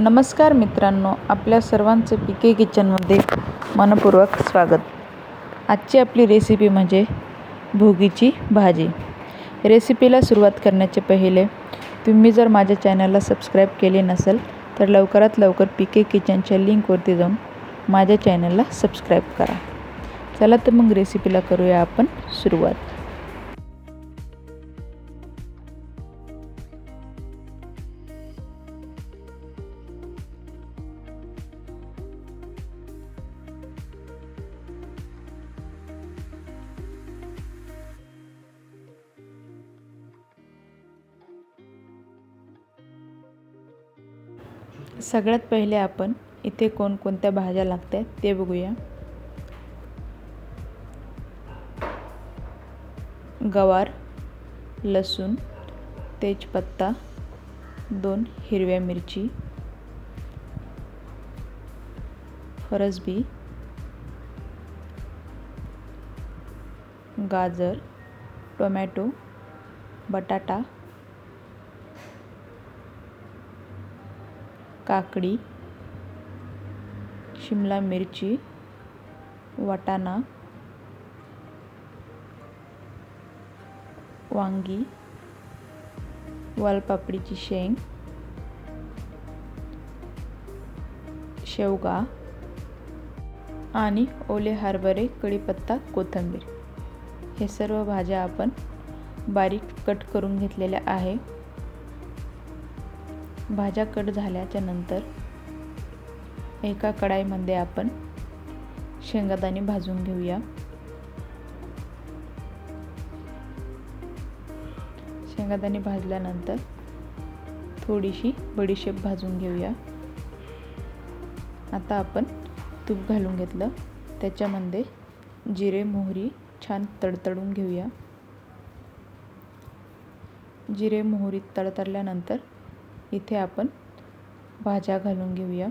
नमस्कार मित्रांनो आपल्या सर्वांचं पी के किचनमध्ये मनपूर्वक स्वागत. आजची आपली रेसिपी म्हणजे भोगीची भाजी. रेसिपीला सुरुवात करण्याचे पहिले तुम्ही जर माझ्या चॅनलला सबस्क्राईब केले नसेल तर लवकरात लवकर पी के किचनच्या लिंकवरती जाऊन माझ्या चॅनलला सबस्क्राईब करा. चला तर मग रेसिपीला करूया आपण सुरुवात. सगळ्यात पहिले आपण इथे कोणकोणत्या भाज्या लागतात ते बघूया. गवार लसूण तेजपत्ता दोन हिरव्या मिरची फरसबी गाजर टोमॅटो बटाटा काकडी शिमला मिरची वाटाणा वांगी वालपापडीची शेंग शेवगा आणि ओले हरभरे कढीपत्ता कोथिंबीर. हे सर्व भाज्या आपण बारीक कट करून घेतलेल्या आहे. भाज्या कट झाल्याच्यानंतर एका कढाईमध्ये आपण शेंगादाणे भाजून घेऊया. शेंगादाणे भाजल्यानंतर थोडीशी बडीशेप भाजून घेऊया. आता आपण तूप घालून घेतलं. त्याच्यामध्ये जिरे मोहरी छान तडतडून घेऊया. जिरे मोहरी तडतडल्यानंतर इथे आपण भाज्या घालून घेऊया.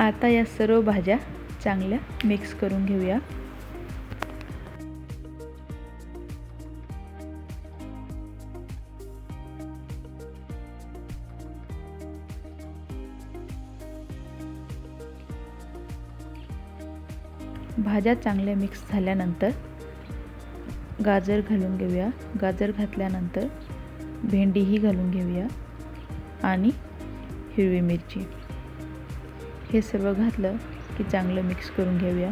आता या सर्व भाज्या चांगल्या मिक्स करून घेऊया. भाज्या चांगल्या मिक्स झाल्यानंतर गाजर घालून घेऊया. गाजर घातल्यानंतर भेंडीही घालून घेऊया आणि हिरवी मिरची. हे सर्व घातलं की चांगलं मिक्स करून घेऊया.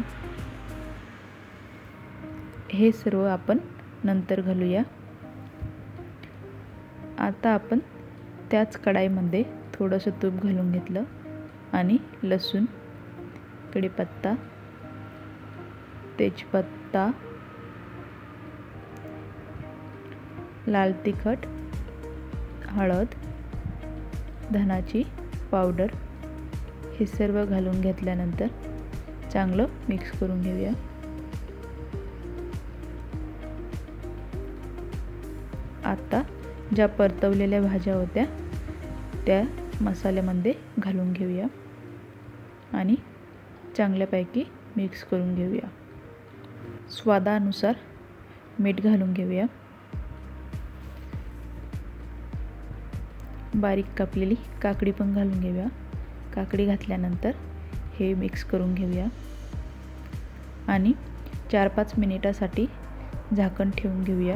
हे सर्व आपण नंतर घालूया. आता आपण त्याच कढाईमध्ये थोडंसं तूप घालून घेतलं आणि लसूण कढीपत्ता तेजपत्ता लाल तिखट हळद धनाची पावडर हे सर्व घालून घेतल्यानंतर चांगलं मिक्स करून घेऊया. आता ज्या परतवलेल्या भाज्या होत्या त्या मसाल्यामध्ये घालून घेऊया आणि चांगल्यापैकी मिक्स करून घेऊया. स्वादानुसार मीठ घालून घेऊया. बारीक कापलेली काकडी पण घालून घेऊया. काकडी घातल्यानंतर हे मिक्स करून घेऊया. आणि चार पाच मिनिटासाठी झाकण ठेवून घेऊया.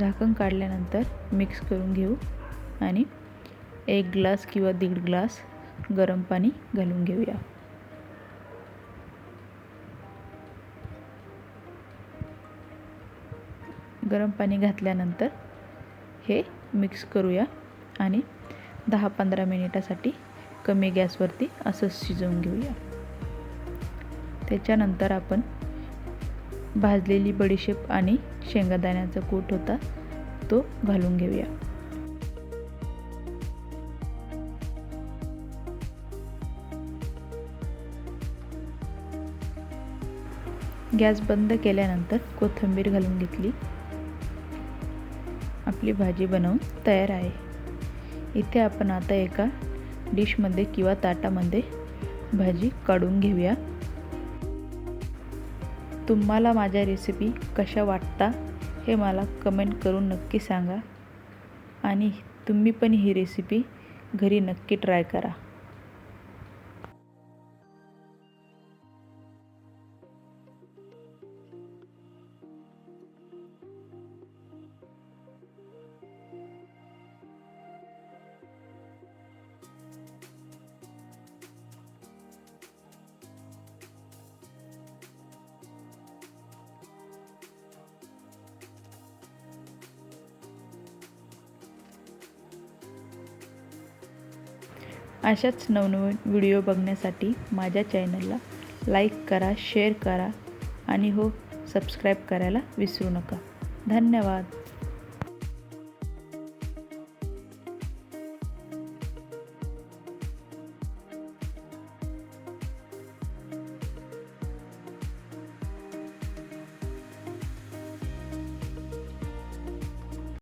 झाकण काढल्यानंतर मिक्स करून घेऊ आणि एक ग्लास किंवा दीड ग्लास गरम पाणी घालून घेऊया. गरम पाणी घातल्यानंतर हे मिक्स करूया आणि दहा पंधरा मिनिटासाठी कमी गॅसवरती असं शिजवून घेऊया. त्याच्यानंतर आपण भाजलेली बडीशेप आणि शेंगादाण्याचा कूट होता तो घालून घेऊया. गॅस बंद केल्यानंतर कोथिंबीर घालून घेतली. आपली भाजी बनवून तयार आहे. इथे आपण आता एका डिशमध्ये किंवा ताटामध्ये भाजी काढून घेऊया. तुम्हाला माझ्या रेसिपी कशा वाटता हे मला कमेंट करून नक्की सांगा. आणि तुम्ही पण ही रेसिपी घरी नक्की ट्राय करा. अशाच नवनवीन व्हिडिओ बघण्यासाठी माझ्या चॅनलला लाईक करा शेअर करा आणि हो सबस्क्राईब करायला विसरू नका. धन्यवाद.